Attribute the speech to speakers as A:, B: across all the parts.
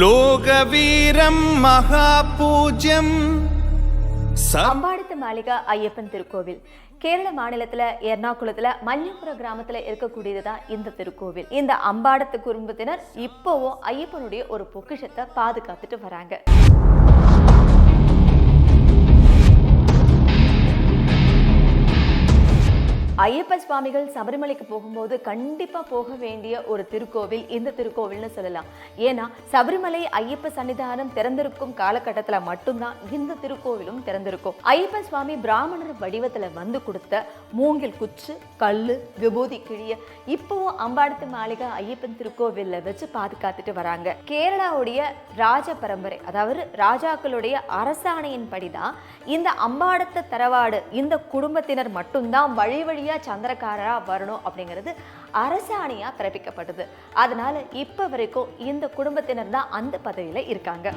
A: லோகவீரம் மகா பூஜ்யம்
B: அம்பாடித்து மாளிகா ஐயப்பன் திருக்கோவில். கேரள மாநிலத்தில் எர்ணாகுளத்தில் எர்ணாகுளத்துல கிராமத்தில் இருக்கக்கூடியது தான் இந்த திருக்கோவில். இந்த அம்பாடத்து குடும்பத்தினர் இப்போவும் ஐயப்பனுடைய ஒரு பொக்கிஷத்தை பாதுகாத்துட்டு வராங்க. ஐயப்ப சுவாமிகள் சபரிமலைக்கு போகும்போது கண்டிப்பா போக வேண்டிய ஒரு திருக்கோவில் இந்த திருக்கோவில்னு சொல்லலாம். ஏன்னா சபரிமலை ஐயப்ப சன்னிதானம் திறந்திருக்கும் காலகட்டத்துல மட்டும்தான் இந்த திருக்கோவிலும் திறந்திருக்கும். ஐயப்ப சுவாமி பிராமணர் வடிவத்துல வந்து கொடுத்த மூங்கில் குச்சு கல்லு விபூதி கிழிய இப்போவும் அம்பாடத்து மாளிகை ஐயப்பன் திருக்கோவிலில் வச்சு பாதுகாத்துட்டு வராங்க. கேரளாவுடைய ராஜ பரம்பரை அதாவது ராஜாக்களுடைய அரசாணையின்படிதான் இந்த அம்பாடத்து தரவாடு இந்த குடும்பத்தினர் மட்டும்தான் வழி வழியாக வழியா சந்திரக்காரரா வரணும் அப்படிங்கிறது அரசாணையா பிறப்பிக்கப்பட்டது. அதனால இப்போ வரைக்கும் இந்த குடும்பத்தினர் தான் அந்த பதவியில இருக்காங்க.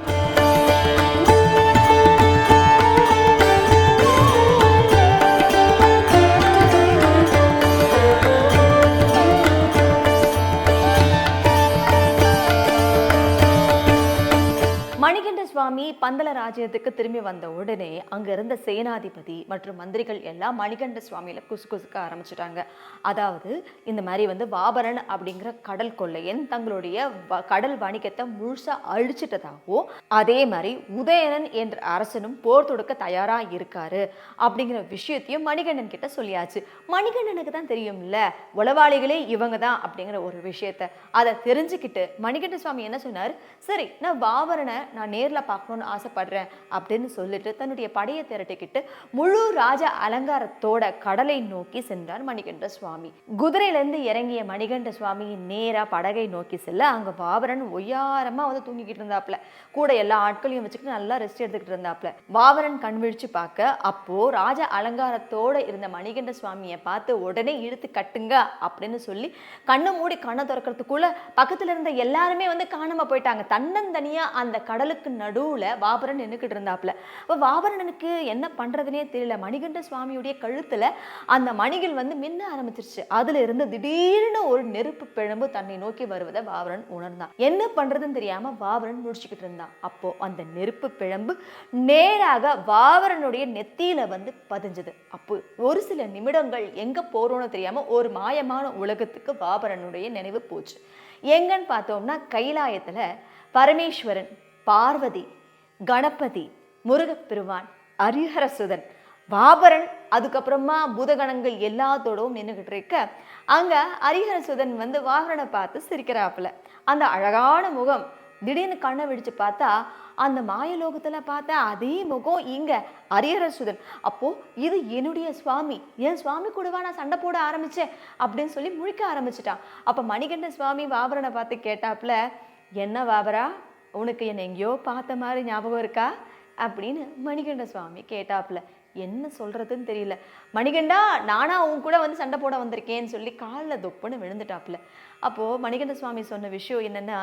B: மணிகண்ட சுவாமி பந்தல ராஜ்யத்துக்கு திரும்பி வந்த உடனே அங்க இருந்த சேனாதிபதி மற்றும் மந்திரிகள் எல்லாம் மணிகண்ட சுவாமியில குசு குசுக்க ஆரம்பிச்சிட்டாங்க. அதாவது இந்த மாதிரி வந்து வாபரன் அப்படிங்கிற கடல் கொள்ளையன் தங்களுடைய வ- கடல் வணிகத்தை முழுசா அழிச்சிட்டதாகவும் அதே மாதிரி உதயணன் என்ற அரசனும் போர் தொடுக்க தயாரா இருக்காரு அப்படிங்கிற விஷயத்தையும் மணிகண்டன் கிட்ட சொல்லியாச்சு. மணிகண்டனுக்கு தான் தெரியும்ல உளவாளிகளே இவங்க தான் அப்படிங்கிற ஒரு விஷயத்த. அதை தெரிஞ்சுக்கிட்டு மணிகண்ட சுவாமி என்ன சொன்னார்? சரி நான் பாபரனை நான் நேரில் பார்க்கணுன்னு ஆசைப்படுறேன் அப்படின்னு சொல்லிட்டு தன்னுடைய படையை திரட்டிக்கிட்டு முழு ராஜ அலங்காரத்தோட கடலை நோக்கி சென்றார் மணிகண்ட சுவாமி. குதிரையிலேருந்து இறங்கிய மணிகண்ட சுவாமி நேராக படகை நோக்கி செல்ல அங்கே வாவரன் ஒய்யாரமாக வந்து தூங்கிக்கிட்டு இருந்தாப்ல. கூட எல்லா ஆட்களையும் வச்சுக்கிட்டு நல்லா ரெஸ்ட் எடுத்துக்கிட்டு இருந்தாப்ல. வாவரன் கண் விழிச்சு பார்க்க அப்போ ராஜ அலங்காரத்தோட இருந்த மணிகண்ட சுவாமியை பார்த்து உடனே இழுத்து கட்டுங்க அப்படின்னு சொல்லி கண்ணை மூடி கண்ணை திறக்கிறதுக்குள்ள பக்கத்துல இருந்த எல்லாருமே வந்து காணாம போயிட்டாங்க. தன்னந்தனியா அந்த கடலுக்கு நடுவில் வாபரன் நின்றுக்கிட்டு இருந்தாப்புல. அப்போ வாபரனனுக்கு என்ன பண்ணுறதுனே தெரியல. மணிகண்ட சுவாமியுடைய கழுத்துல அந்த மணிகள் வந்து மின்ன ஆரம்பிச்சிருச்சு. அதுல இருந்து திடீர்னு ஒரு நெருப்பு பிழம்பு தன்னை நோக்கி வருவதை வாபரன் உணர்ந்தான். என்ன பண்றதுன்னு தெரியாம வாபரன் முடிச்சுக்கிட்டு இருந்தான். அப்போ அந்த நெருப்பு பிழம்பு நேராக வாவரனுடைய நெத்தியில வந்து பதிஞ்சது. அப்போ ஒரு சில நிமிடங்கள் எங்க போறோம்னு தெரியாம ஒரு மாயமான உலகத்துக்கு வாபரனுடைய நினைவு போச்சு. எங்கன்னு பார்த்தோம்னா கைலாயத்துல பரமேஸ்வரன் பார்வதி கணபதி முருகப்பெருமான் அரிஹரசுதன் பாபரன் அதுக்கப்புறமா பூதகணங்கள் எல்லாத்தோடவும் நின்றுகிட்டு இருக்க அங்கே அரிஹரசுதன் வந்து வாகரனை பார்த்து சிரிக்கிறாப்புல. அந்த அழகான முகம் திடீர்னு கண்ணை விழித்து பார்த்தா அந்த மாயலோகத்தில் பார்த்தா அதே முகம் இங்கே அரியரசுதன் அப்போது இது என்னுடைய சுவாமி என் சுவாமி கூடவா நான் சண்டை போட ஆரம்பித்தேன் அப்படின்னு சொல்லி முழிக்க ஆரம்பிச்சிட்டான். அப்போ மணிகண்ட சுவாமி வாபரனை பார்த்து கேட்டாப்புல என்ன வாபரா? உனக்கு என்னை எங்கேயோ பார்த்த மாதிரி ஞாபகம் இருக்கா? அப்படின்னு மணிகண்ட சுவாமி கேட்டாப்புல. என்ன சொல்றதுன்னு தெரியல. மணிகண்டா நானா உன் கூட வந்து சண்டை போட வந்திருக்கேன்னு சொல்லி காலில் தொப்புன்னு விழுந்துட்டாப்புல. அப்போது மணிகண்ட சுவாமி சொன்ன விஷயம் என்னென்னா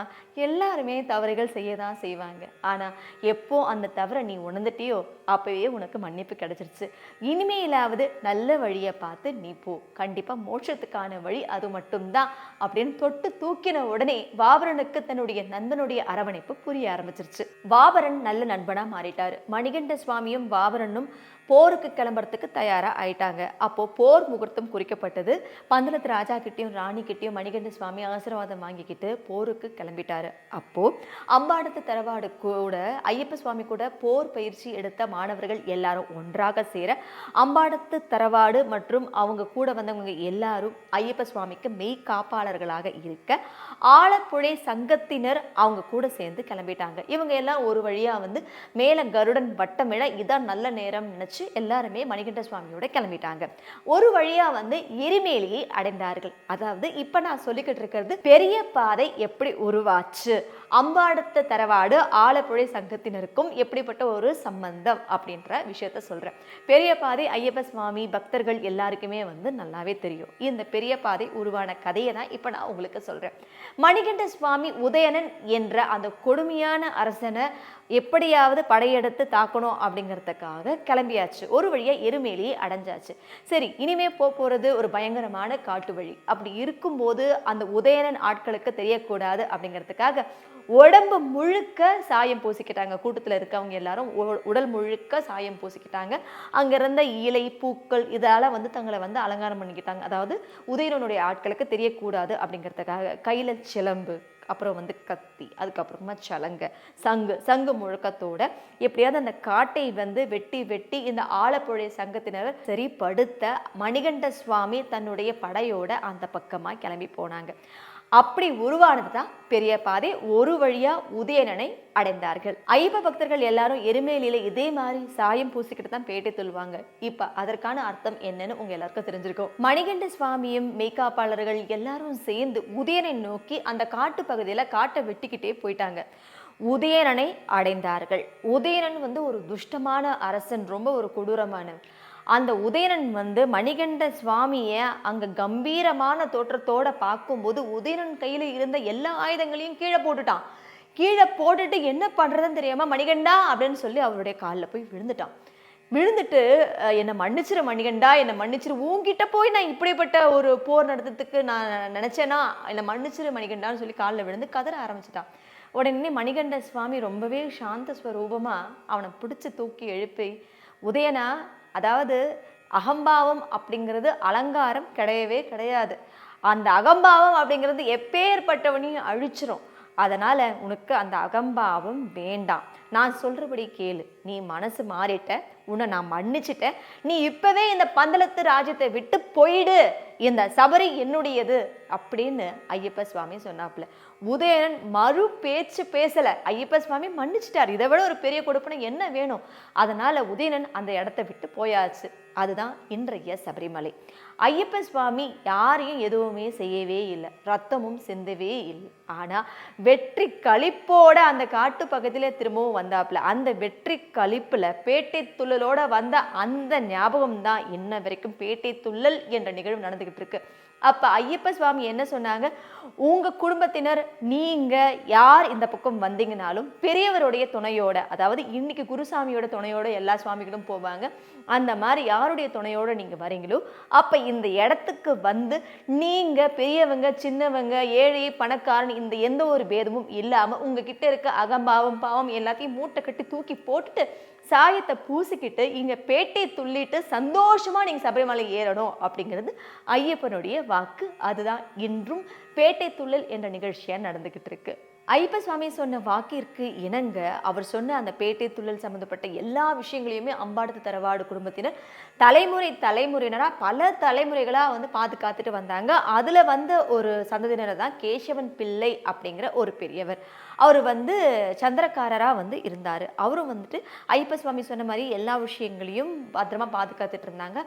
B: எல்லாருமே தவறுகள் செய்ய தான் செய்வாங்க. ஆனால் எப்போ அந்த தவறை நீ உணர்ந்துட்டியோ அப்பவே உனக்கு மன்னிப்பு கிடைச்சிருச்சு. இனிமேலாவது நல்ல வழியை பார்த்து நீ போ. கண்டிப்பாக மோட்சத்துக்கான வழி அது மட்டும்தான் அப்படின்னு தொட்டு தூக்கின உடனே வாபரனுக்கு தன்னுடைய நண்பனுடைய அரவணைப்பு புரிய ஆரம்பிச்சிருச்சு. வாபரன் நல்ல நண்பனாக மாறிட்டார். மணிகண்ட சுவாமியும் வாபரனும் போருக்கு கிளம்புறதுக்கு தயாராக ஆயிட்டாங்க. அப்போ போர் முகூர்த்தம் குறிக்கப்பட்டது. பந்தளத்து ராஜா கிட்டேயும் ராணி கிட்டேயும் மணிகண்ட சுவாமி ஆசீர்வாதம் வாங்கிக்கிட்டு போருக்கு கிளம்பிட்டாரு. அப்போ அம்பாடத்து தரவாடு கூட ஐயப்ப சுவாமி கூட போர் பயிற்சி எடுத்த மாணவர்கள் எல்லாரும் ஒன்றாக சேர அம்பாடத்து தரவாடு மற்றும் அவங்க கூட வந்தவங்க எல்லாரும் ஐயப்ப சுவாமிக்கு மெய் காப்பாளர்களாக இருக்க ஆலப்புழை சங்கத்தினர் அவங்க கூட சேர்ந்து கிளம்பிட்டாங்க. இவங்க எல்லாம் ஒரு வழியா வந்து மேல கருடன் வட்டமிட இதான் நல்ல நேரம் நினைச்சு எல்லாருமே மணிகண்ட சுவாமியோட கிளம்பிட்டாங்க. ஒரு வழியா வந்து எரிமேலியை அடைந்தார்கள். அதாவது இப்ப நான் சொல்லிக்கிட்டு இருக்கிறது. பெரிய பாதை எப்படி உருவாச்சு? அம்பாடத்த தரவாடு ஆலப்புழை சங்கத்தினருக்கும் எப்படிப்பட்ட ஒரு சம்பந்தம் அப்படின்ற விஷயத்த சொல்கிறேன் பெரிய பாதை ஐயப்ப சுவாமி பக்தர்கள் எல்லாருக்குமே வந்து நல்லாவே தெரியும். இந்த பெரிய பாதை உருவான கதையை தான் இப்போ நான் உங்களுக்கு சொல்கிறேன் மணிகண்ட சுவாமி உதயணன் என்ற அந்த கொடுமையான அரசனை எப்படியாவது படையெடுத்து தாக்கணும் அப்படிங்கிறதுக்காக கிளம்பியாச்சு. ஒரு வழியாக எருமேலியை அடைஞ்சாச்சு. சரி இனிமே போக ஒரு பயங்கரமான காட்டு வழி. அப்படி இருக்கும்போது அந்த உதயணன் ஆட்களுக்கு தெரியக்கூடாது அப்படிங்கிறதுக்காக உடம்பு முழுக்க சாயம் பூசிக்கிட்டாங்க. கூட்டத்தில் இருக்கவங்க எல்லாரும் உடல் முழுக்க சாயம் பூசிக்கிட்டாங்க. அங்கே இருந்த இலை பூக்கள் இதால் வந்து தங்களை வந்து அலங்காரம் பண்ணிக்கிட்டாங்க. அதாவது உதயனுடைய ஆட்களுக்கு தெரியக்கூடாது அப்படிங்கிறதுக்காக கையில் சிலம்பு அப்புறம் வந்து கத்தி அதுக்கப்புறமா சலங்க சங்கு சங்கு முழக்கத்தோட எப்படியாவது அந்த காட்டை வந்து வெட்டி வெட்டி இந்த ஆலப்புழை சங்கத்தினர் சரிப்படுத்த மணிகண்ட சுவாமி தன்னுடைய படையோட அந்த பக்கமாக கிளம்பி போனாங்க. அப்படி உருவானது தான் பெரிய பாதை. ஒரு வழியா உதயணனை அடைந்தார்கள். ஐயப்ப பக்தர்கள் எல்லாரும் எருமையில இதே மாதிரி சாயம் பூசிக்கிட்டு தான் பேட்டி சொல்லுவாங்க இப்ப அதற்கான அர்த்தம் என்னன்னு உங்க எல்லாருக்கும் தெரிஞ்சிருக்கும். மணிகண்ட சுவாமியும் மேய்காப்பாளர்கள் எல்லாரும் சேர்ந்து உதயனை நோக்கி அந்த காட்டு பகுதியில காட்டை வெட்டிக்கிட்டே போயிட்டாங்க. உதயணனை அடைந்தார்கள். உதயணன் வந்து ஒரு துஷ்டமான அரசன் ரொம்ப ஒரு கொடூரமானவன் அந்த உதயணன் வந்து மணிகண்ட சுவாமியை அங்கே கம்பீரமான தோற்றத்தோட பார்க்கும்போது உதயணன் கையில் இருந்த எல்லா ஆயுதங்களையும் கீழே போட்டுட்டான். கீழே போட்டுட்டு என்ன பண்ணுறதுன்னு தெரியாமல் மணிகண்டா அப்படின்னு சொல்லி அவருடைய காலில் போய் விழுந்துட்டான். விழுந்துட்டு என்னை மன்னிச்சிரு மணிகண்டா என்னை மன்னிச்சிரு. உங்ககிட்ட போய் நான் இப்படிப்பட்ட ஒரு போர் நடத்துறதுக்கு நான் நினச்சேனா? என்னை மன்னிச்சிரு மணிகண்டான்னு சொல்லி காலில் விழுந்து கதற ஆரம்பிச்சிட்டான். உடனே மணிகண்ட சுவாமி ரொம்பவே சாந்த ஸ்வரூபமாக அவனை பிடிச்சி தூக்கி எழுப்பி உதயனா அதாவது அகம்பாவம் அப்படிங்கிறது அலங்காரம் கிடையவே கிடையாது. அந்த அகம்பாவம் அப்படிங்கிறது எப்பேற்பட்டவனையும் அழிச்சிரும். அதனால் உனக்கு அந்த அகம்பாவம் வேண்டாம். நான் சொல்கிறபடி கேளு. நீ மனசு மாறிட்ட. உன்னை நான் மன்னிச்சிட்டேன். நீ இப்போவே இந்த பந்தளத்து ராஜ்யத்தை விட்டு போயிடு. இந்த சபரி என்னுடையது அப்படின்னு ஐயப்ப சுவாமி சொன்னாப்புல. உதயணன் மறு பேச்சு பேசலை. ஐயப்ப சுவாமி மன்னிச்சிட்டார். இதை விட ஒரு பெரிய கொடுப்பனை என்ன வேணும்? அதனால் உதயணன் அந்த இடத்த விட்டு போயாச்சு. அதுதான் இன்றைய சபரிமலை. ஐயப்ப சுவாமி யாரையும் எதுவுமே செய்யவே இல்லை. ரத்தமும் சிந்தவே இல்லை. ஆனால் வெற்றி கழிப்போட அந்த காட்டு பக்கத்தில் திரும்பவும் வந்தாப்புல அந்த வெற்றி கழிப்பில் பேட்டை துள்ளலோட வந்த அந்த ஞாபகம் தான் இன்ன வரைக்கும் பேட்டை துள்ளல் என்ற நிகழ்வு நடந்துக்கிட்டு இருக்கு. அப்போ ஐயப்ப சுவாமி என்ன சொன்னாங்க? உங்கள் குடும்பத்தினர் நீங்கள் யார் இந்த பக்கம் வந்தீங்கனாலும் பெரியவருடைய துணையோட அதாவது இன்னைக்கு குருசாமியோட துணையோட எல்லா சுவாமிகளும் போவாங்க. அந்த மாதிரி யாருடைய துணையோட நீங்கள் வரீங்களோ அப்போ இந்த இடத்துக்கு வந்து நீங்கள் பெரியவங்க சின்னவங்க ஏழை பணக்காரன் இந்த எந்த ஒரு பேதமும் இல்லாமல் உங்ககிட்ட இருக்க அகம்பாவம் பாவம் எல்லாத்தையும் மூட்டை கட்டி தூக்கி போட்டுட்டு சாயத்தை பூசிக்கிட்டு இங்கே பேட்டை துள்ளிட்டு சந்தோஷமாக நீங்கள் சபரிமலை ஏறணும் அப்படிங்கிறது ஐயப்பனுடைய வாக்கு. அதுதான் இன்றும் பேட்டை துள்ளல் என்ற நிகழ்ச்சியாக நடந்துக்கிட்டு இருக்குது ஐயப்ப சுவாமி சொன்ன வாக்கிற்கு இணங்க அவர் சொன்ன அந்த பேட்டை துள்ளல் சம்பந்தப்பட்ட எல்லா விஷயங்களையுமே அம்பாடுத்து தரவாடு குடும்பத்தினர் தலைமுறை தலைமுறையினராக பல தலைமுறைகளாக வந்து பார்த்து காத்துட்டு வந்தாங்க. அதில் வந்த ஒரு சந்ததியினர் தான் கேசவன் பிள்ளை அப்படிங்கிற ஒரு பெரியவர். அவர் வந்து சந்திரக்காரராக வந்து இருந்தார். அவரும் வந்துட்டு ஐயப்ப சுவாமி சொன்ன மாதிரி எல்லா விஷயங்களையும் பத்திரமா பாதுகாத்துட்டு இருந்தாங்க.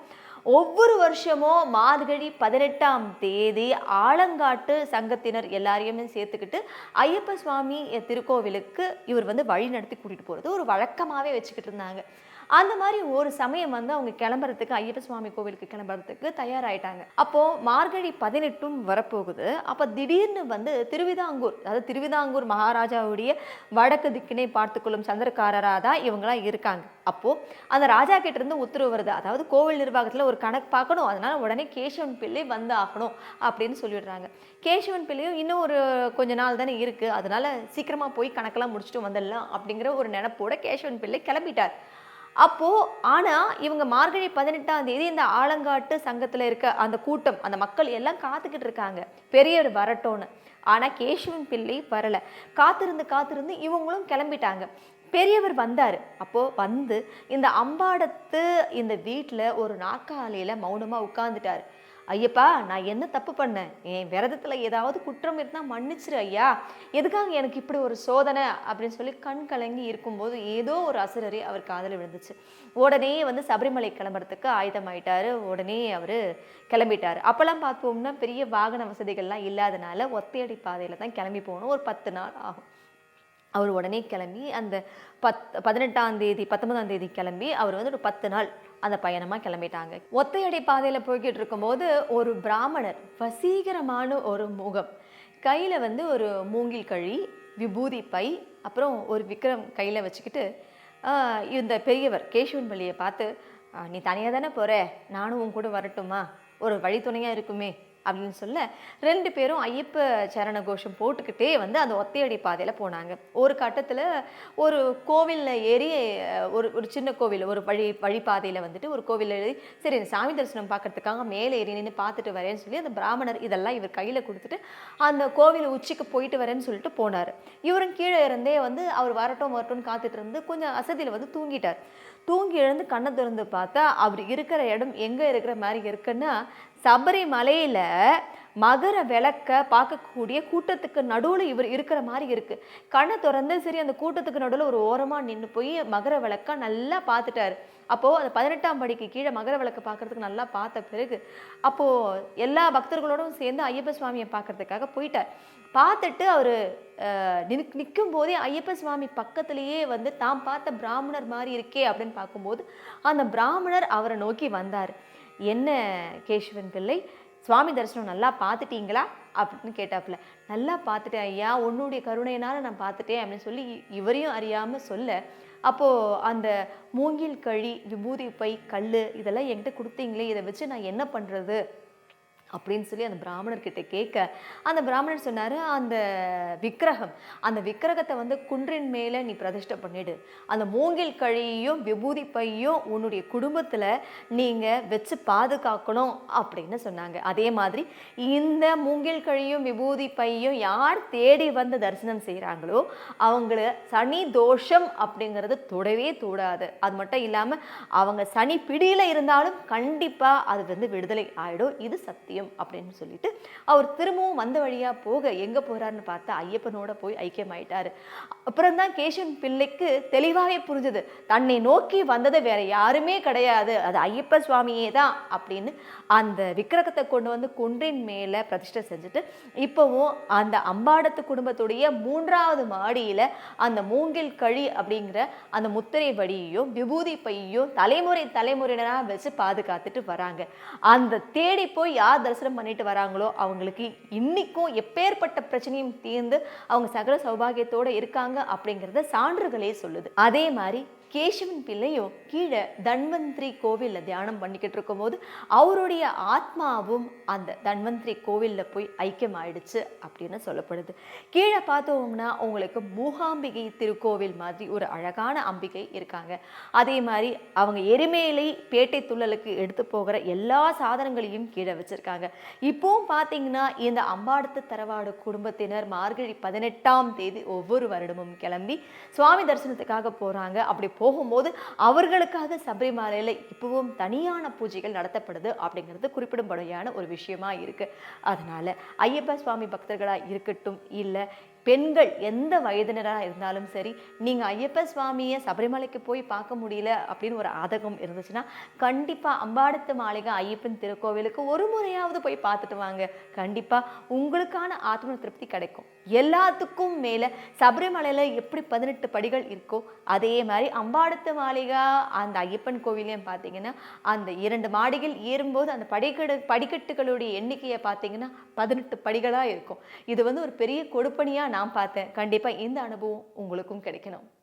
B: ஒவ்வொரு வருஷமும் மார்கழி பதினெட்டாம் தேதி ஆலங்காட்டு சங்கத்தினர் எல்லாரையுமே சேர்த்துக்கிட்டு ஐயப்ப சுவாமி திருக்கோவிலுக்கு இவர் வந்து வழி நடத்தி கூட்டிகிட்டு போகிறது ஒரு வழக்கமாகவே வச்சுக்கிட்டு இருந்தாங்க. அந்த மாதிரி ஒரு சமயம் வந்து அவங்க கிளம்புறதுக்கு ஐயப்ப சுவாமி கோவிலுக்கு கிளம்புறதுக்கு தயாராயிட்டாங்க. அப்போ மார்கழி பதினெட்டும் வரப்போகுது. அப்ப திடீர்னு வந்து திருவிதாங்கூர் அதாவது திருவிதாங்கூர் மகாராஜாவுடைய வடக்கு திக்கினை பார்த்துக்கொள்ளும் சந்திரக்காரராக தான் இவங்களாம் இருக்காங்க. அப்போ அந்த ராஜா கிட்ட இருந்து உத்தரவு வருது. அதாவது கோவில் நிர்வாகத்துல ஒரு கணக்கு பார்க்கணும். அதனால உடனே கேசவன் பிள்ளை வந்து ஆகணும் அப்படின்னு சொல்லிடுறாங்க. கேசவன் பிள்ளையும் இன்னும் ஒரு கொஞ்ச நாள் தானே இருக்கு. அதனால சீக்கிரமா போய் கணக்கெல்லாம் முடிச்சுட்டு வந்துடலாம் அப்படிங்கிற ஒரு நினப்போட கேசவன் பிள்ளை கிளம்பிட்டார். அப்போது ஆனால் இவங்க மார்கழி பதினெட்டாம் தேதி இந்த ஆலங்காட்டு சங்கத்தில் இருக்க அந்த கூட்டம் அந்த மக்கள் எல்லாம் காத்துக்கிட்டு இருக்காங்க. பெரியவர் வரட்டோன்னு. ஆனால் கேசவன் பிள்ளை வரலை. காத்திருந்து காத்திருந்து இவங்களும் கிளம்பிட்டாங்க. பெரியவர் வந்தார். அப்போது வந்து இந்த அம்பாடத்து இந்த வீட்டில் ஒரு நாற்காலியில் மௌனமாக உட்காந்துட்டார் ஐயப்பா நான் என்ன தப்பு பண்ணேன்? என் விரதத்தில் ஏதாவது குற்றம் இருந்தால் மன்னிச்சிரு ஐயா. எதுக்காக எனக்கு இப்படி ஒரு சோதனை? அப்படின்னு சொல்லி கண் கலங்கி இருக்கும்போது ஏதோ ஒரு அசுரறி அவர் காதல் விழுந்துச்சு. உடனே வந்து சபரிமலை கிளம்புறதுக்கு ஆயுதமாயிட்டாரு. உடனே அவர் கிளம்பிட்டாரு. அப்போல்லாம் பார்த்தோம்னா பெரிய வாகன வசதிகள்லாம் இல்லாதனால ஒத்தையடி பாதையில் தான் கிளம்பி போகணும். ஒரு பத்து நாள் ஆகும். அவர் உடனே கிளம்பி அந்த பத் பதினெட்டாம் தேதி பத்தொன்பதாம் தேதி கிளம்பி அவர் வந்து ஒரு பத்து நாள் அந்த பயணமாக கிளம்பிட்டாங்க. ஒத்தையடி பாதையில் போய்கிட்டு இருக்கும்போது ஒரு பிராமணர் வசீகரமான ஒரு முகம். கையில் வந்து ஒரு மூங்கில் கழி விபூதி பை அப்புறம் ஒரு விக்ரம் கையில் வச்சுக்கிட்டு இந்த பெரியவர் கேஷுவன் பள்ளியை பார்த்து நீ தனியாக தானே போகிற நானும் உன் கூட வரட்டுமா? ஒரு வழித்துணையாக இருக்குமே. அப்படின்னு சொல்ல ரெண்டு பேரும் ஐயப்ப சரண கோஷம் போட்டுக்கிட்டே வந்து அந்த ஒத்தையடி பாதையில் போனாங்க. ஒரு கட்டத்தில் ஒரு கோவிலில் ஏறி ஒரு ஒரு சின்ன கோவில் ஒரு வழி வழிபாதையில் வந்துட்டு ஒரு கோவிலில் ஏறி சரி இந்த சாமி தரிசனம் பார்க்கறதுக்காக மேலே ஏறி நின்று பார்த்துட்டு வரேன்னு சொல்லி அந்த பிராமணர் இதெல்லாம் இவர் கையில் கொடுத்துட்டு அந்த கோவில் உச்சிக்கு போயிட்டு வரேன்னு சொல்லிட்டு போனார். இவரும் கீழே இருந்தே வந்து அவர் வரட்டும் வரட்டும்னு காத்துட்டு இருந்து கொஞ்சம் அசதியில் வந்து தூங்கிட்டார். தூங்கி எழுந்து கண்ணை திறந்து பார்த்தா அவர் இருக்கிற இடம் எங்கே இருக்கிற மாதிரி இருக்குன்னா சபரிமலையில் மகர விளக்க பார்க்கக்கூடிய கூட்டத்துக்கு நடுவில் இவர் இருக்கிற மாதிரி இருக்கு. கண்ணை திறந்து சரி அந்த கூட்டத்துக்கு நடுவில் ஒரு ஓரமாக நின்று போய் மகர விளக்க நல்லா பார்த்துட்டாரு. அப்போது அந்த பதினெட்டாம் படிக்கு கீழே மகர விளக்கு பார்க்கறதுக்கு நல்லா பார்த்த பிறகு அப்போது எல்லா பக்தர்களோடும் சேர்ந்து ஐயப்ப சுவாமியை பார்க்கறதுக்காக போயிட்டார். பார்த்துட்டு அவர் நிற்கும் போதே ஐயப்ப சுவாமி பக்கத்திலேயே வந்து தாம் பார்த்த பிராமணர் மாதிரி இருக்கே அப்படின்னு பார்க்கும்போது அந்த பிராமணர் அவரை நோக்கி வந்தார். என்ன கேசவன் பிள்ளை சுவாமி தரிசனம் நல்லா பார்த்துட்டீங்களா? அப்படின்னு கேட்டாப்புல. நல்லா பார்த்துட்டேன் ஐயா உன்னுடைய கருணையினால் நான் பார்த்துட்டேன் அப்படின்னு சொல்லி இவரையும் அறியாமல் சொல்ல அப்போது அந்த மூங்கில் கழி விபூதி பை கல் இதெல்லாம் என்கிட்ட கொடுத்தீங்களே இதை வச்சு நான் என்ன பண்ணுறது அப்படின்னு சொல்லி அந்த பிராமணர்கிட்ட கேட்க அந்த பிராமணர் சொன்னார் அந்த விக்கிரகம் அந்த விக்கிரகத்தை வந்து குன்றின் மேலே நீ பிரதிஷ்டை பண்ணிடு. அந்த மூங்கில் கழியையும் விபூதி பையும் உன்னுடைய குடும்பத்தில் நீங்கள் வச்சு பாதுகாக்கணும் அப்படின்னு சொன்னாங்க. அதே மாதிரி இந்த மூங்கில் கழியும் விபூதி பையும் யார் தேடி வந்து தரிசனம் செய்கிறாங்களோ அவங்கள சனி தோஷம் அப்படிங்கிறது தொடவே தொடாது. அது மட்டும் இல்லாமல் அவங்க சனி பிடியில் இருந்தாலும் கண்டிப்பாக அது வந்து விடுதலை ஆகிடும் இது சத்தியம். அப்படின்னு சொல்லிட்டு அவர் திரும்பவும் வந்த வழியாக போக எங்கே போகிறாருன்னு பார்த்தா ஐயப்பனோட போய் ஐக்கியமாயிட்டார். அப்புறம் தான் கேசவன் பிள்ளைக்கு தெளிவாகவே புரிஞ்சுது. தன்னை நோக்கி வந்தது வேற யாருமே கிடையாது. அது ஐயப்ப சுவாமியே தான் அப்படின்னு அந்த விக்கிரகத்தை கொண்டு வந்து குன்றின் மேலே பிரதிஷ்டை செஞ்சுட்டு இப்போவும் அந்த அம்பாடத்து குடும்பத்துடைய மூன்றாவது மாடியில் அந்த மூங்கில் கழி அப்படிங்கிற அந்த முத்திரை வடியையும் விபூதி பையையும் தலைமுறை தலைமுறையினராக வச்சு பாதுகாத்துட்டு வராங்க. அந்த தேடி போய் யார் தரிசனம் பண்ணிட்டு வராங்களோ அவங்களுக்கு இன்னைக்கும் எப்பேற்பட்ட பிரச்சனையும் தீர்ந்து அவங்க சகல சௌபாகியத்தோட இருக்காங்க அப்படிங்கிறத சான்றுகளே சொல்லுது. அதே மாதிரி கேசவன் பிள்ளையும் கீழே தன்வந்திரி கோவிலில் தியானம் பண்ணிக்கிட்டு இருக்கும்போது அவருடைய ஆத்மாவும் அந்த தன்வந்திரி கோவிலில் போய் ஐக்கியமாயிடுச்சு அப்படின்னு சொல்லப்படுது. கீழே பார்த்தோம்னா உங்களுக்கு மூகாம்பிகை திருக்கோவில் மாதிரி ஒரு அழகான அம்பிகை இருக்காங்க. அதே மாதிரி அவங்க எருமேலை பேட்டை துள்ளலுக்கு எடுத்து போகிற எல்லா சாதனங்களையும் கீழே வச்சுருக்காங்க. இப்போவும் பார்த்தீங்கன்னா இந்த அம்பாடுத்து தரவாடு குடும்பத்தினர் மார்கழி பதினெட்டாம் தேதி ஒவ்வொரு வருடமும் கிளம்பி சுவாமி தரிசனத்துக்காக போகிறாங்க அப்படி போகும்போது அவர்களுக்காக சபரிமலையில் இப்பவும் தனியான பூஜைகள் நடத்தப்படுது அப்படிங்கிறது குறிப்பிடும்படியான ஒரு விஷயமா இருக்கு. அதனால ஐயப்ப சுவாமி பக்தர்களாக இருக்கட்டும் இல்லை பெண்கள் எந்த வயதினராக இருந்தாலும் சரி நீங்கள் ஐயப்ப சுவாமியை சபரிமலைக்கு போய் பார்க்க முடியல அப்படின்னு ஒரு ஆதகம் இருந்துச்சுன்னா கண்டிப்பாக அம்பாடத்து மாளிகை ஐயப்பன் திருக்கோவிலுக்கு ஒரு முறையாவது போய் பார்த்துட்டு வாங்க. கண்டிப்பாக உங்களுக்கான ஆத்ம திருப்தி கிடைக்கும். எல்லாத்துக்கும் மேலே சபரிமலையில் எப்படி பதினெட்டு படிகள் இருக்கோ அதே மாதிரி அம்பாடத்து மாளிகா அந்த ஐயப்பன் கோவிலையும் பார்த்தீங்கன்னா அந்த இரண்டு மாடிகள் ஏறும்போது அந்த படிக்கடு படிக்கட்டுகளுடைய எண்ணிக்கையை பார்த்தீங்கன்னா பதினெட்டு படிகளாக இருக்கும். இது வந்து ஒரு பெரிய கொடுப்பனியாக நான் பார்த்தேன். கண்டிப்பாக இந்த அனுபவம் உங்களுக்கும் கிடைக்கணும்.